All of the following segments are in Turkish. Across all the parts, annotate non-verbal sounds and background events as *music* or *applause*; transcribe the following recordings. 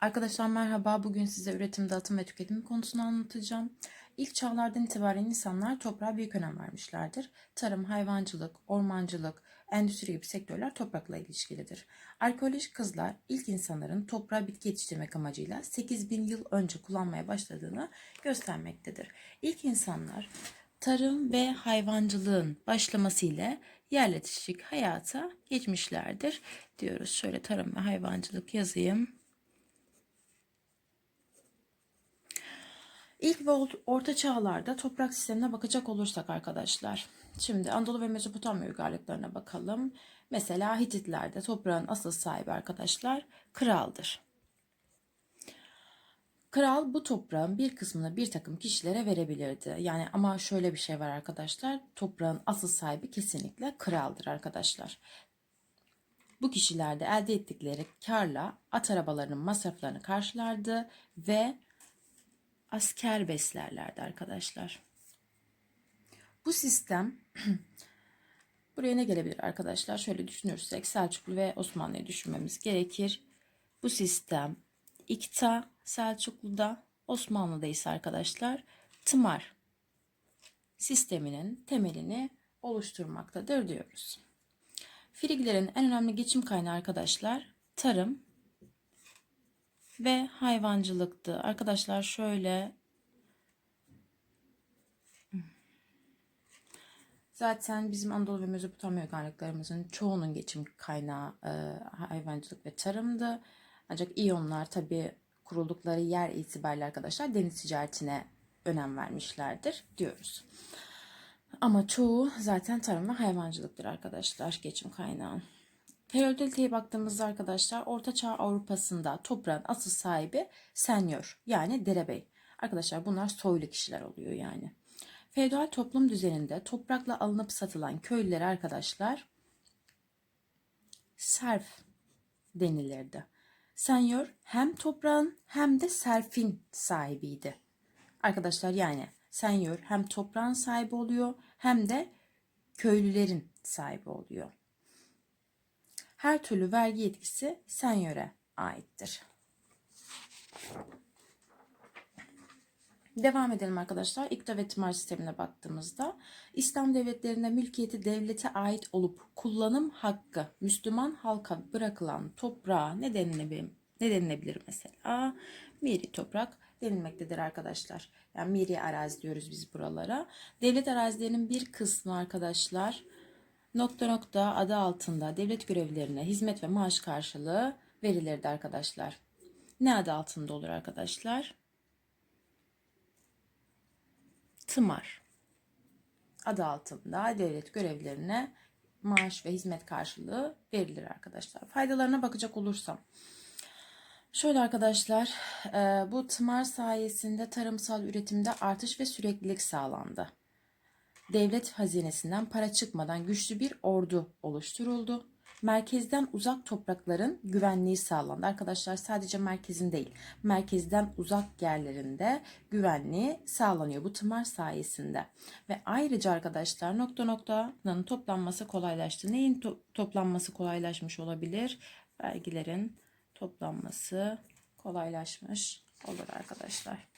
Arkadaşlar merhaba. Bugün size üretim, dağıtım ve tüketim konusunu anlatacağım. İlk çağlardan itibaren insanlar toprağa büyük önem vermişlerdir. Tarım, hayvancılık, ormancılık, endüstri gibi sektörler toprakla ilişkilidir. Arkeolojik kazılar ilk insanların toprağa bitki yetiştirmek amacıyla 8000 yıl önce kullanmaya başladığını göstermektedir. İlk insanlar tarım ve hayvancılığın başlamasıyla yerleşik hayata geçmişlerdir diyoruz. Şöyle tarım ve hayvancılık yazayım. İlk ve orta çağlarda toprak sistemine bakacak olursak arkadaşlar. Şimdi Anadolu ve Mezopotamya uygarlıklarına bakalım. Mesela Hititlerde toprağın asıl sahibi arkadaşlar kraldır. Kral bu toprağın bir kısmını bir takım kişilere verebilirdi. Yani ama şöyle bir şey var arkadaşlar. Toprağın asıl sahibi kesinlikle kraldır arkadaşlar. Bu kişiler de elde ettikleri karla at arabalarının masraflarını karşılardı ve asker beslerlerdi arkadaşlar. Bu sistem *clears throat* buraya ne gelebilir arkadaşlar? Şöyle düşünürsek Selçuklu ve Osmanlı'yı düşünmemiz gerekir. Bu sistem İkta Selçuklu'da Osmanlı'da ise arkadaşlar tımar sisteminin temelini oluşturmaktadır diyoruz. Friglerin en önemli geçim kaynağı arkadaşlar tarım ve hayvancılıktı. Arkadaşlar şöyle Zaten bizim Anadolu ve Mezopotamya uygarlıklarımızın çoğunun geçim kaynağı e, hayvancılık ve tarımdı. Ancak İyonlar tabi kuruldukları yer itibariyle arkadaşlar deniz ticaretine önem vermişlerdir diyoruz. Ama çoğu zaten tarım ve hayvancılıktır arkadaşlar geçim kaynağı. Feodaliteye baktığımızda arkadaşlar Orta Çağ Avrupa'sında toprağın asıl sahibi senyor yani derebey. Arkadaşlar bunlar soylu kişiler oluyor yani. Feodal toplum düzeninde toprakla alınıp satılan köylülere arkadaşlar serf denilirdi. Senyor hem toprağın hem de serfin sahibiydi. Arkadaşlar yani senyor hem toprağın sahibi oluyor hem de köylülerin sahibi oluyor. Her türlü vergi yetkisi senyöre aittir. Devam edelim arkadaşlar. İkta ve tımar sistemine baktığımızda İslam devletlerinde mülkiyeti devlete ait olup kullanım hakkı Müslüman halka bırakılan toprağa ne denilebilir, ne denilebilir mesela? Miri toprak denilmektedir arkadaşlar. Yani miri arazi diyoruz biz buralara. Devlet arazilerinin bir kısmı arkadaşlar nokta nokta adı altında devlet görevlilerine hizmet ve maaş karşılığı verilirdi arkadaşlar. Ne adı altında olur arkadaşlar? Tımar adı altında devlet görevlilerine maaş ve hizmet karşılığı verilir arkadaşlar. Faydalarına bakacak olursam. Şöyle arkadaşlar e, bu tımar sayesinde tarımsal üretimde artış ve süreklilik sağlandı devlet hazinesinden para çıkmadan güçlü bir ordu oluşturuldu. Merkezden uzak toprakların güvenliği sağlandı. Arkadaşlar sadece merkezin değil, merkezden uzak yerlerinde güvenliği sağlanıyor bu tımar sayesinde. Ve ayrıca arkadaşlar nokta noktanın toplanması kolaylaştı. Neyin to- toplanması kolaylaşmış olabilir? Vergilerin toplanması kolaylaşmış olur arkadaşlar.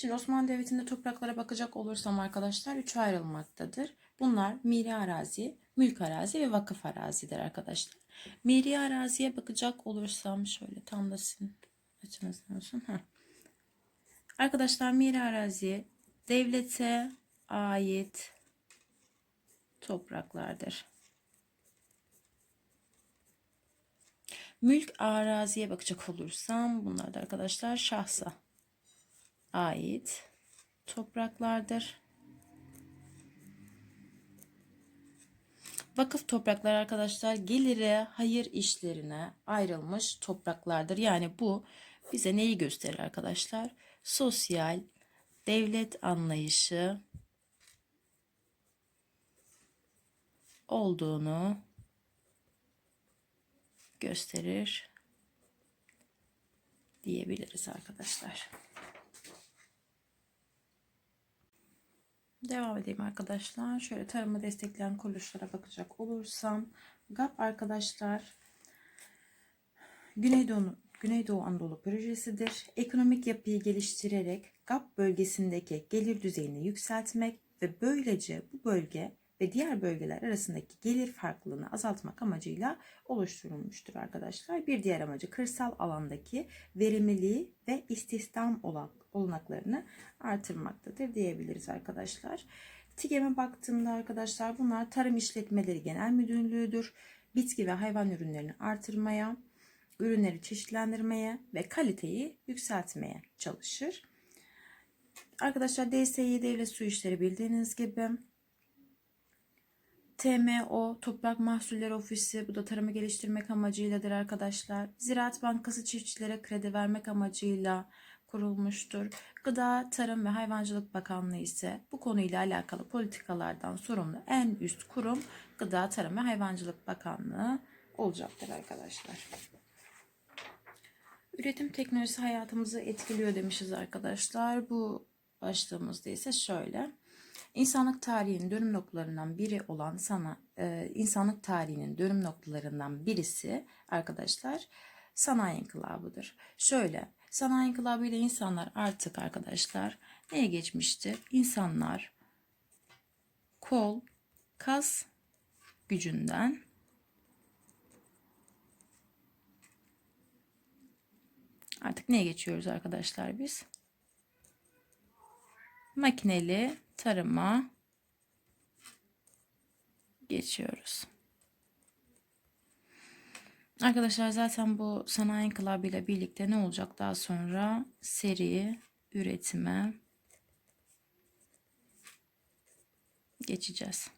Şimdi Osmanlı Devleti'nde topraklara bakacak olursam arkadaşlar üçe ayrılmaktadır. Bunlar miri arazi, mülk arazi ve vakıf arazidir arkadaşlar. Miri araziye bakacak olursam şöyle tam da sizin açınızdan olsun. Heh. Arkadaşlar miri arazi devlete ait topraklardır. Mülk araziye bakacak olursam bunlar da arkadaşlar şahsa ait topraklardır. Vakıf topraklar arkadaşlar gelire, hayır işlerine ayrılmış topraklardır. Yani bu bize neyi gösterir arkadaşlar? Sosyal devlet anlayışı olduğunu gösterir diyebiliriz arkadaşlar. Devam edeyim arkadaşlar. Şöyle tarımı destekleyen kuruluşlara bakacak olursam GAP arkadaşlar Güneydoğu, Güneydoğu Anadolu projesidir. Ekonomik yapıyı geliştirerek GAP bölgesindeki gelir düzeyini yükseltmek ve böylece bu bölge ve diğer bölgeler arasındaki gelir farklılığını azaltmak amacıyla oluşturulmuştur arkadaşlar. Bir diğer amacı kırsal alandaki verimliliği ve istihdam olanaklarını artırmaktadır diyebiliriz arkadaşlar. TİGEM'e baktığımda arkadaşlar bunlar Tarım İşletmeleri Genel Müdürlüğü'dür. Bitki ve hayvan ürünlerini artırmaya, ürünleri çeşitlendirmeye ve kaliteyi yükseltmeye çalışır. Arkadaşlar DSİ Devlet Su İşleri bildiğiniz gibi TMO Toprak Mahsulleri Ofisi bu da tarımı geliştirmek amacıyladır arkadaşlar. Ziraat Bankası çiftçilere kredi vermek amacıyla kurulmuştur. Gıda, Tarım ve Hayvancılık Bakanlığı ise bu konuyla alakalı politikalardan sorumlu en üst kurum Gıda, Tarım ve Hayvancılık Bakanlığı olacaktır arkadaşlar. Üretim teknolojisi hayatımızı etkiliyor demişiz arkadaşlar. Bu başlığımızda ise şöyle. İnsanlık tarihinin dönüm noktalarından biri olan sana e, insanlık tarihinin dönüm noktalarından birisi arkadaşlar sanayi inkılabıdır. Şöyle sanayi inkılabı ile insanlar artık arkadaşlar neye geçmişti? İnsanlar kol, kas gücünden artık neye geçiyoruz arkadaşlar biz? Makineli tarıma geçiyoruz. Arkadaşlar zaten bu sanayi inkılabı ile birlikte ne olacak daha sonra? Seri üretime geçeceğiz.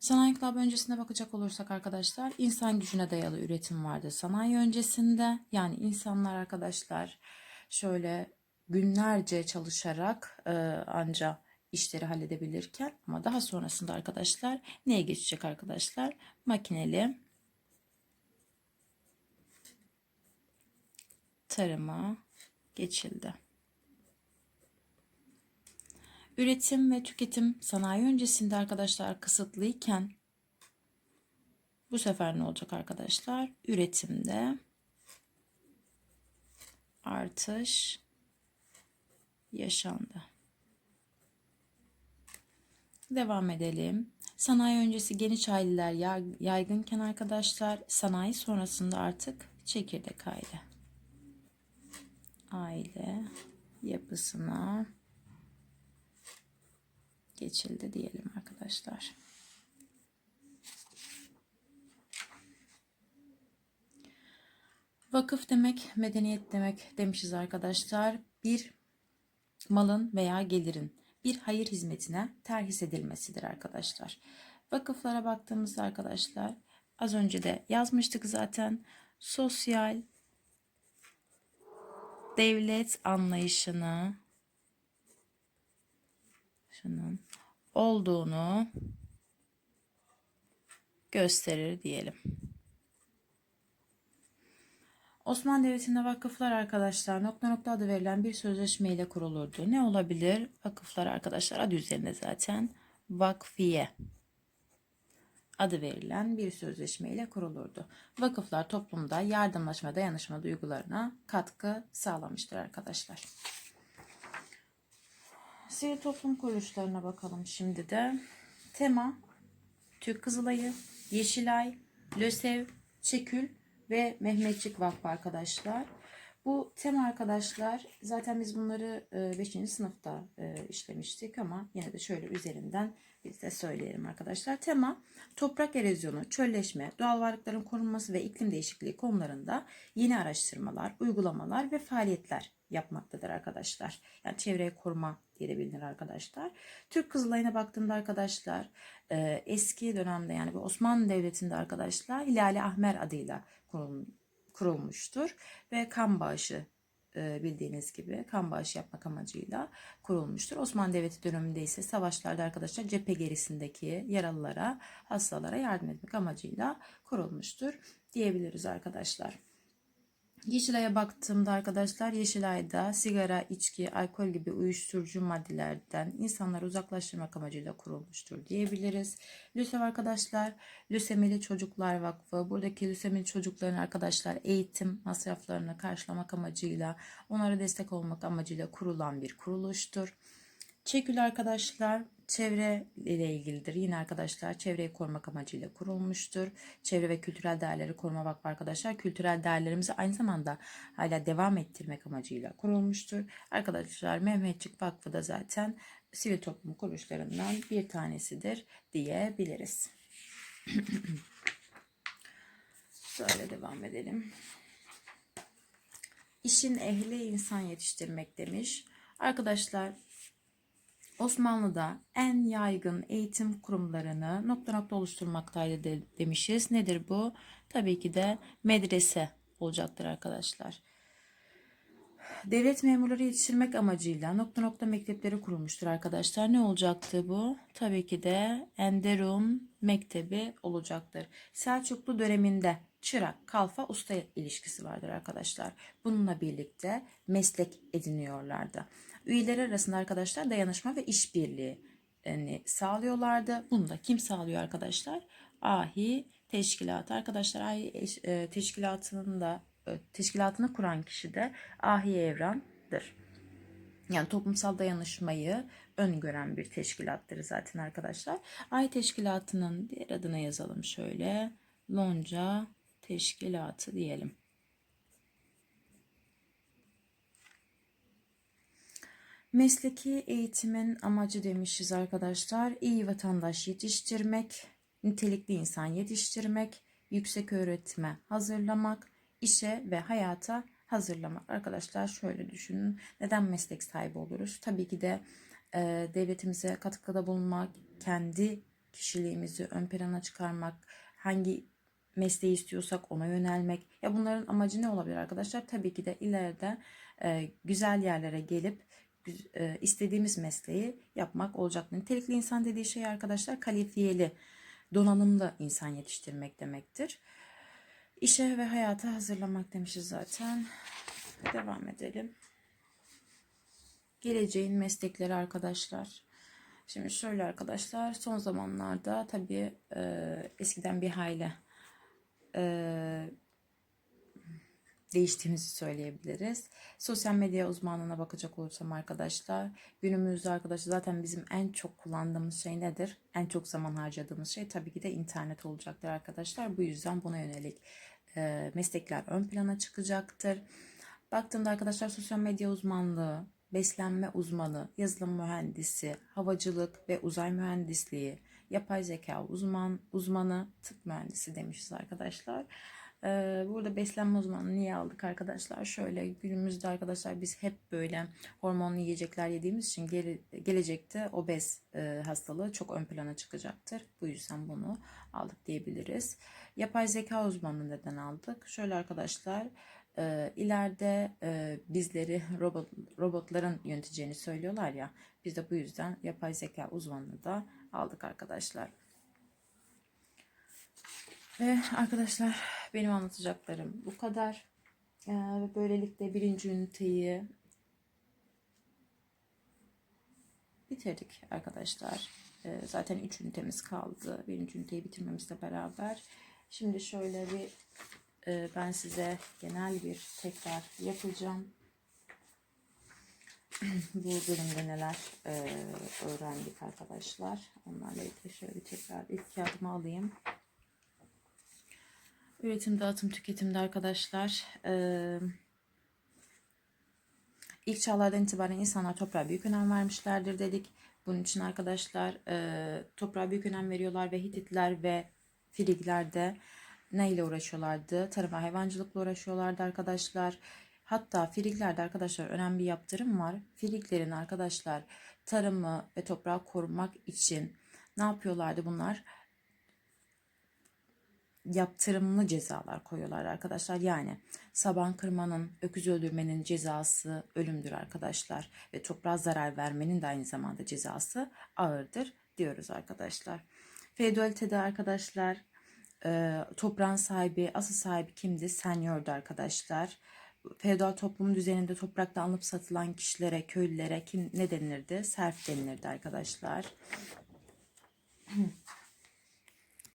Sanayi inkılabı öncesine bakacak olursak arkadaşlar insan gücüne dayalı üretim vardı sanayi öncesinde. Yani insanlar arkadaşlar şöyle günlerce çalışarak e, anca işleri halledebilirken ama daha sonrasında arkadaşlar neye geçecek arkadaşlar? Makineli tarıma geçildi. Üretim ve tüketim sanayi öncesinde arkadaşlar kısıtlıyken bu sefer ne olacak arkadaşlar? Üretimde artış yaşandı. Devam edelim. Sanayi öncesi geniş aileler yaygınken arkadaşlar sanayi sonrasında artık çekirdek aile. Aile yapısına geçildi diyelim arkadaşlar. Vakıf demek medeniyet demek demişiz arkadaşlar. Bir malın veya gelirin bir hayır hizmetine terhis edilmesidir arkadaşlar. Vakıflara baktığımızda arkadaşlar az önce de yazmıştık zaten sosyal devlet anlayışını şunun olduğunu gösterir diyelim. Osmanlı Devleti'nde vakıflar arkadaşlar nokta nokta adı verilen bir sözleşme ile kurulurdu. Ne olabilir? Vakıflar arkadaşlar adı üzerinde zaten vakfiye adı verilen bir sözleşme ile kurulurdu. Vakıflar toplumda yardımlaşma, dayanışma duygularına katkı sağlamıştır arkadaşlar. Sivil toplum kuruluşlarına bakalım şimdi de. Tema, Türk Kızılayı, Yeşilay, LÖSEV, Çekül ve Mehmetçik Vakfı arkadaşlar. Bu tema arkadaşlar zaten biz bunları 5. E, sınıfta e, işlemiştik ama yine de şöyle üzerinden biz de söyleyelim arkadaşlar. Tema toprak erozyonu, çölleşme, doğal varlıkların korunması ve iklim değişikliği konularında yeni araştırmalar, uygulamalar ve faaliyetler yapmaktadır arkadaşlar. Yani çevreyi koruma diye de bilinir arkadaşlar. Türk Kızılay'ına baktığımda arkadaşlar e, eski dönemde yani Osmanlı Devleti'nde arkadaşlar Hilali Ahmer adıyla kurulmuştur ve kan bağışı e, bildiğiniz gibi kan bağışı yapmak amacıyla kurulmuştur. Osmanlı Devleti döneminde ise savaşlarda arkadaşlar cephe gerisindeki yaralılara, hastalara yardım etmek amacıyla kurulmuştur diyebiliriz arkadaşlar. Yeşilay'a baktığımda arkadaşlar Yeşilay'da sigara, içki, alkol gibi uyuşturucu maddelerden insanları uzaklaştırmak amacıyla kurulmuştur diyebiliriz. LÜSEV arkadaşlar, Lösemili Çocuklar Vakfı. Buradaki lösemili çocukların arkadaşlar eğitim masraflarını karşılamak amacıyla, onlara destek olmak amacıyla kurulan bir kuruluştur. Çekül arkadaşlar çevre ile ilgilidir. Yine arkadaşlar çevreyi korumak amacıyla kurulmuştur. Çevre ve kültürel değerleri koruma vakfı arkadaşlar kültürel değerlerimizi aynı zamanda hala devam ettirmek amacıyla kurulmuştur. Arkadaşlar Mehmetçik Vakfı da zaten sivil toplum kuruluşlarından bir tanesidir diyebiliriz. *clears throat* Şöyle devam edelim. İşin ehli insan yetiştirmek demiş. Arkadaşlar Osmanlı'da en yaygın eğitim kurumlarını nokta nokta oluşturmaktaydı de, demişiz. Nedir bu? Tabii ki de medrese olacaktır arkadaşlar. Devlet memurları yetiştirmek amacıyla nokta nokta mektepleri kurulmuştur arkadaşlar. Ne olacaktı bu? Tabii ki de Enderun Mektebi olacaktır. Selçuklu döneminde çırak, kalfa, usta ilişkisi vardır arkadaşlar. Bununla birlikte meslek ediniyorlardı. Üyeleri arasında arkadaşlar dayanışma ve işbirliği yani sağlıyorlardı. Bunu da kim sağlıyor arkadaşlar? Ahi teşkilatı. Arkadaşlar Ahi e, teşkilatının da e, teşkilatını kuran kişi de Ahi Evran'dır. Yani toplumsal dayanışmayı öngören bir teşkilattır zaten arkadaşlar. Ahi teşkilatının diğer adına yazalım şöyle. Lonca teşkilatı diyelim. Mesleki eğitimin amacı demişiz arkadaşlar. İyi vatandaş yetiştirmek, nitelikli insan yetiştirmek, yüksek öğretime hazırlamak, işe ve hayata hazırlamak. Arkadaşlar şöyle düşünün. Neden meslek sahibi oluruz? Tabii ki de e, devletimize katkıda bulunmak, kendi kişiliğimizi ön plana çıkarmak, hangi mesleği istiyorsak ona yönelmek. Ya bunların amacı ne olabilir arkadaşlar? Tabii ki de ileride e, güzel yerlere gelip istediğimiz mesleği yapmak olacak. Nitelikli insan dediği şey arkadaşlar kalifiyeli, donanımlı insan yetiştirmek demektir. İşe ve hayata hazırlamak demişiz zaten. Devam edelim. Geleceğin meslekleri arkadaşlar. Şimdi şöyle arkadaşlar son zamanlarda tabii e, eskiden bir hayli e, değiştiğimizi söyleyebiliriz. Sosyal medya uzmanlığına bakacak olursam arkadaşlar günümüzde arkadaşlar zaten bizim en çok kullandığımız şey nedir? En çok zaman harcadığımız şey tabii ki de internet olacaktır arkadaşlar. Bu yüzden buna yönelik e, meslekler ön plana çıkacaktır. Baktığımda arkadaşlar sosyal medya uzmanlığı, beslenme uzmanı, yazılım mühendisi, havacılık ve uzay mühendisliği, yapay zeka uzman uzmanı, tıp mühendisi demişiz arkadaşlar. Ee, burada beslenme uzmanı niye aldık arkadaşlar? Şöyle günümüzde arkadaşlar biz hep böyle hormonlu yiyecekler yediğimiz için gele, gelecekte obez e, hastalığı çok ön plana çıkacaktır. Bu yüzden bunu aldık diyebiliriz. Yapay zeka uzmanı neden aldık? Şöyle arkadaşlar e, ileride e, bizleri *laughs* robot, robotların yöneteceğini söylüyorlar ya. Biz de bu yüzden yapay zeka uzmanını da aldık arkadaşlar. Ve arkadaşlar benim anlatacaklarım bu kadar. Ee, böylelikle birinci üniteyi bitirdik arkadaşlar. Ee, zaten üç ünitemiz kaldı. Birinci üniteyi bitirmemizle beraber. Şimdi şöyle bir e, ben size genel bir tekrar yapacağım. *clears throat* bu bölümde neler e, öğrendik arkadaşlar. Onlarla ilgili şöyle bir tekrar ilk kağıdımı alayım. Üretim, dağıtım, tüketimde arkadaşlar e, ilk çağlardan itibaren insanlar toprağa büyük önem vermişlerdir dedik. Bunun için arkadaşlar e, toprağa büyük önem veriyorlar ve Hititler ve Frigler de ne uğraşıyorlardı? Tarım ve hayvancılıkla uğraşıyorlardı arkadaşlar. Hatta Friglerde arkadaşlar önemli bir yaptırım var. Friglerin arkadaşlar tarımı ve toprağı korumak için ne yapıyorlardı bunlar? Yaptırımlı cezalar koyuyorlar arkadaşlar. Yani saban kırmanın, öküz öldürmenin cezası ölümdür arkadaşlar. Ve toprağa zarar vermenin de aynı zamanda cezası ağırdır diyoruz arkadaşlar. Feodalitede arkadaşlar e, toprağın sahibi, asıl sahibi kimdi? Senyordu arkadaşlar. Feodal toplum düzeninde toprakta alınıp satılan kişilere, köylülere kim ne denilirdi? Serf denilirdi arkadaşlar. *clears throat*